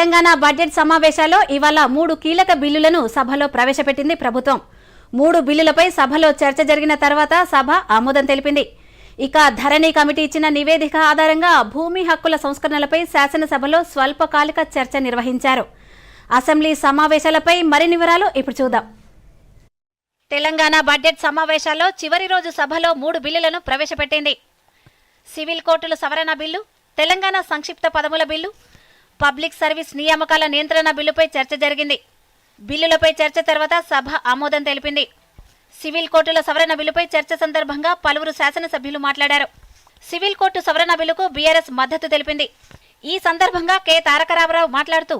Telangana budget సమావేశాల్లో ఇవాళ మూడు కీలక బిల్లులను సభలో ప్రవేశపెట్టింది ప్రభుత్వం. మూడు బిల్లులపై సభలో చర్చ జరిగిన తర్వాత సభ ఆమోదం తెలిపింది. ఇక ధరణి కమిటీ ఇచ్చిన నివేదిక ఆధారంగా భూమి హక్కుల సంస్కరణలపై శాసనసభలో స్వల్పకాలిక చర్చ నిర్వహించారు. అసెంబ్లీ సమావేశాలపై మరిన్ని వివరాలు ఇప్పుడు చూద్దాం. తెలంగాణ బడ్జెట్ సమావేశాల్లో చివరి రోజు సభలో మూడు బిల్లులను ప్రవేశపెట్టింది. సివిల్ కోర్టుల సవరణ బిల్లు తెలంగాణ సంక్షిప్త పదముల బిల్లు పబ్లిక్ సర్వీస్ నియామకాల నియంత్రణ బిల్లుపై చర్చ జరిగింది. బిల్లులపై చర్చ తర్వాత సభ ఆమోదం తెలిపింది. సివిల్ కోర్టుల సవరణ బిల్లుపై చర్చ సందర్భంగా పలువురు శాసనసభ్యులు మాట్లాడారు. సివిల్ కోర్టు సవరణ బిల్లుకు బీఆర్ఎస్ మద్దతు తెలిపింది. ఈ సందర్భంగా కె. తారకరామారావు మాట్లాడుతూ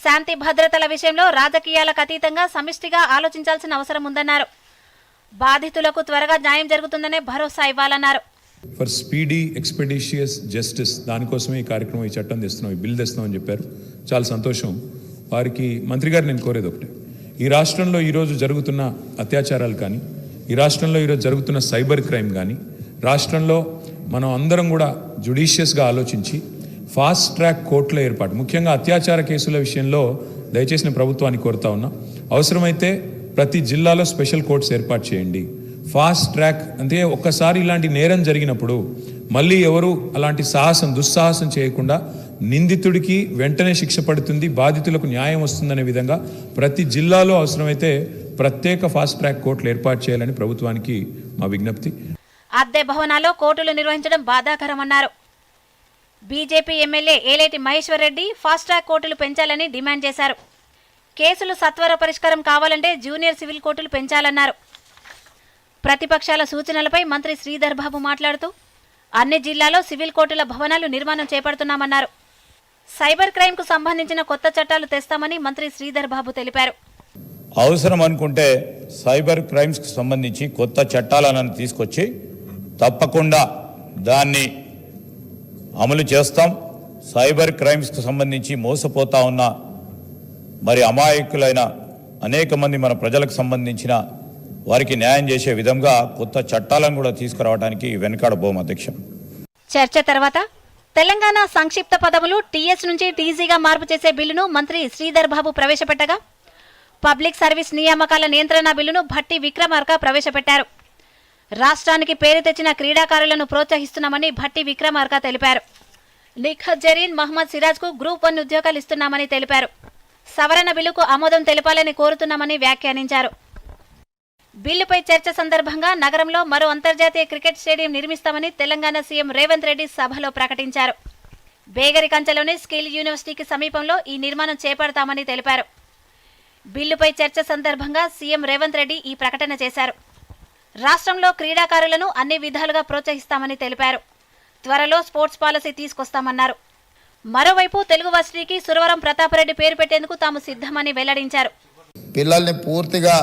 శాంతి భద్రతల విషయంలో రాజకీయాలకు అతీతంగా సమిష్టిగా ఆలోచించాల్సిన అవసరం ఉందన్నారు. బాధితులకు త్వరగా న్యాయం జరుగుతుందనే భరోసా ఇవ్వాలన్నారు. ఫర్ స్పీడీ ఎక్స్పెడిషియస్ జస్టిస్ దానికోసమే ఈ కార్యక్రమం ఈ చట్టం తెస్తున్నాం ఈ బిల్ తెస్తున్నాం అని చెప్పారు. చాలా సంతోషం. వారికి మంత్రి గారు నేను కోరేది ఒకటే. ఈ రాష్ట్రంలో ఈరోజు జరుగుతున్న అత్యాచారాలు కానీ ఈ రాష్ట్రంలో ఈరోజు జరుగుతున్న సైబర్ క్రైమ్ కానీ రాష్ట్రంలో మనం అందరం కూడా జుడిషియస్గా ఆలోచించి ఫాస్ట్ ట్రాక్ కోర్టుల ఏర్పాటు ముఖ్యంగా అత్యాచార కేసుల విషయంలో దయచేసి ప్రభుత్వాన్ని కోరుతా ఉన్నా. అవసరమైతే ప్రతి జిల్లాలో స్పెషల్ కోర్ట్స్ ఏర్పాటు చేయండి. ఫాస్ట్ ట్రాక్ అంటే ఒక్కసారి ఇలాంటి నేరం జరిగినప్పుడు మళ్ళీ ఎవరు అలాంటి సాహసం దుస్సాహసం చేయకుండా నిందితుడికి వెంటనే శిక్ష పడుతుంది బాధితులకు న్యాయం వస్తుందనే విధంగా ప్రతి జిల్లాలో అవసరమైతే ప్రత్యేక ఫాస్ట్ ట్రాక్ కోర్టులు ఏర్పాటు చేయాలని ప్రభుత్వానికి మా విజ్ఞప్తి. అద్దె భవనాల్లో కోర్టులు నిర్వహించడం బాధాకరమన్నారు. BJP MLA Aleti Maheshwar Reddy fast track కోర్టులు పెంచాలని డిమాండ్ చేశారు. కేసులు సత్వర పరిష్కారం కావాలంటే జూనియర్ సివిల్ కోర్టులు పెంచాలన్నారు. ప్రతిపక్షాల సూచనలపై మంత్రి శ్రీధర్ బాబు మాట్లాడుతూ అన్ని జిల్లాలో సివిల్ కోర్టుల భవనాలు నిర్మాణం చేపడుతున్నామన్నారు. సైబర్ క్రైమ్కు సంబంధించిన కొత్త చట్టాలు తెస్తామని మంత్రి శ్రీధర్ బాబు తెలిపారు. అవసరం అనుకుంటే సైబర్ క్రైమ్స్కి సంబంధించి కొత్త చట్టాలను తీసుకొచ్చి తప్పకుండా దాన్ని అమలు చేస్తాం. సైబర్ క్రైమ్స్కి సంబంధించి మోసపోతా ఉన్న మరి అమాయకులైన అనేక మంది మన ప్రజలకు సంబంధించిన వారికి న్యాయం చేసే విధంగా కొత్త చట్టాలను కూడా తీసుకురావడానికి వెనకాడబోం అధ్యక్ష చర్చ తర్వాత తెలంగాణ సంక్షిప్త పదవులు టీఎస్ నుంచి టీజీగా మార్పు చేసే బిల్లును మంత్రి శ్రీధర్ బాబు ప్రవేశపెట్టగా పబ్లిక్ సర్వీస్ నియామకాల నియంత్రణ బిల్లును భట్టి విక్రమార్క ప్రవేశపెట్టారు. రాష్ట్రానికి పేరు తెచ్చిన క్రీడాకారులను ప్రోత్సహిస్తున్నామని భట్టి విక్రమార్క తెలిపారు. నిఖత్ జరీన్ మహమ్మద్ సిరాజ్కు గ్రూప్ వన్ ఉద్యోగాలు ఇస్తున్నామని తెలిపారు. సవరణ బిల్లుకు ఆమోదం తెలపాలని కోరుతున్నామని వ్యాఖ్యానించారు. బిల్లుపై చర్చ సందర్భంగా నగరంలో మరో అంతర్జాతీయ క్రికెట్ స్టేడియం నిర్మిస్తామని తెలంగాణ సీఎం రేవంత్ రెడ్డి సభలో ప్రకటించారు. బేగరి కంచెలోని స్కిల్ యూనివర్సిటీకి సమీపంలో ఈ నిర్మాణం చేపడతామని తెలిపారు. బిల్లుపై చర్చ సందర్భంగా సీఎం రేవంత్ రెడ్డి ఈ ప్రకటన చేశారు. రాష్ట్రంలో క్రీడాకారులను అన్ని విధాలుగా ప్రోత్సహిస్తామని తెలిపారు. త్వరలో స్పోర్ట్స్ పాలసీ తీసుకొస్తామన్నారు. మరోవైపు తెలుగు వర్సిటీకి సురవరం ప్రతాపరెడ్డి పేరు పెట్టేందుకు తాము సిద్ధమని వెల్లడించారు. పిల్లల్ని పూర్తిగా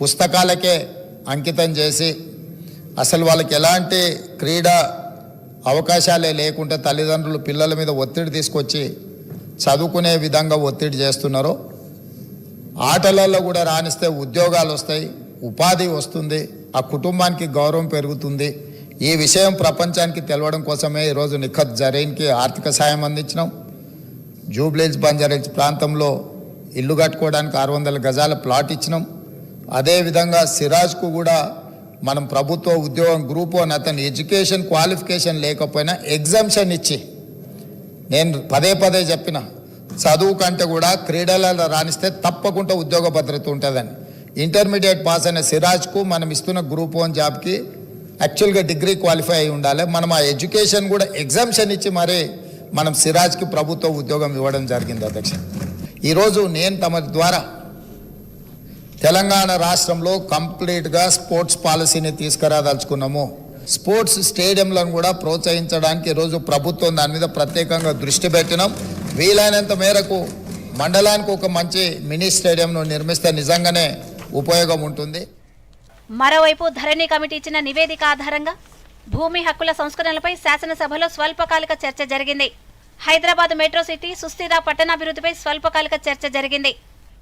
పుస్తకాలకే అంకితం చేసి అసలు వాళ్ళకి ఎలాంటి క్రీడా అవకాశాలే లేకుంటే తల్లిదండ్రులు పిల్లల మీద ఒత్తిడి తీసుకొచ్చి చదువుకునే విధంగా ఒత్తిడి చేస్తున్నారు ఆటలలో కూడా రాణిస్తే ఉద్యోగాలు వస్తాయి ఉపాధి వస్తుంది ఆ కుటుంబానికి గౌరవం పెరుగుతుంది. ఈ విషయం ప్రపంచానికి తెలవడం కోసమే ఈరోజు నిఖత్ జరీన్కి ఆర్థిక సాయం అందించినాం. జూబ్లీస్ బంజారీస్ ప్రాంతంలో ఇల్లు కట్టుకోవడానికి ఆరు వందల గజాల ప్లాట్ ఇచ్చినాం. అదేవిధంగా సిరాజ్కు కూడా మనం ప్రభుత్వ ఉద్యోగం గ్రూప్ వన్ అతను ఎడ్యుకేషన్ క్వాలిఫికేషన్ లేకపోయినా ఎగ్జామ్షన్ ఇచ్చి. నేను పదే పదే చెప్పిన చదువు కంటే కూడా క్రీడలలో రాణిస్తే తప్పకుండా ఉద్యోగ భద్రత ఉంటుందని. ఇంటర్మీడియట్ పాస్ అయిన సిరాజ్కు మనం ఇస్తున్న గ్రూప్ వన్ జాబ్కి యాక్చువల్గా డిగ్రీ క్వాలిఫై అయి ఉండాలి. మనం ఆ ఎడ్యుకేషన్ కూడా ఎగ్జామ్షన్ ఇచ్చి మరీ మనం సిరాజ్కి ప్రభుత్వ ఉద్యోగం ఇవ్వడం జరిగింది అధ్యక్ష. ఈరోజు నేను తమ ద్వారా తెలంగాణ రాష్ట్రంలో కంప్లీట్గా స్పోర్ట్స్ పాలసీని తీసుకురాదలుచుకున్నాము. స్పోర్ట్స్ స్టేడియంలను కూడా ప్రోత్సహించడానికి ఈరోజు ప్రభుత్వం దాని మీద ప్రత్యేకంగా దృష్టి పెట్టినాం. వీలైనంత మేరకు మండలానికి ఒక మంచి మినీ స్టేడియంను నిర్మిస్తే నిజంగానే ఉపయోగం ఉంటుంది. మరోవైపు ధరణి కమిటీ ఇచ్చిన నివేదిక ఆధారంగా భూమి హక్కుల సంస్కరణలపై శాసనసభలో స్వల్పకాలిక చర్చ జరిగింది. హైదరాబాద్ మెట్రో సిటీ సుస్థిర పట్టణాభివృద్ధిపై స్వల్పకాలిక చర్చ జరిగింది.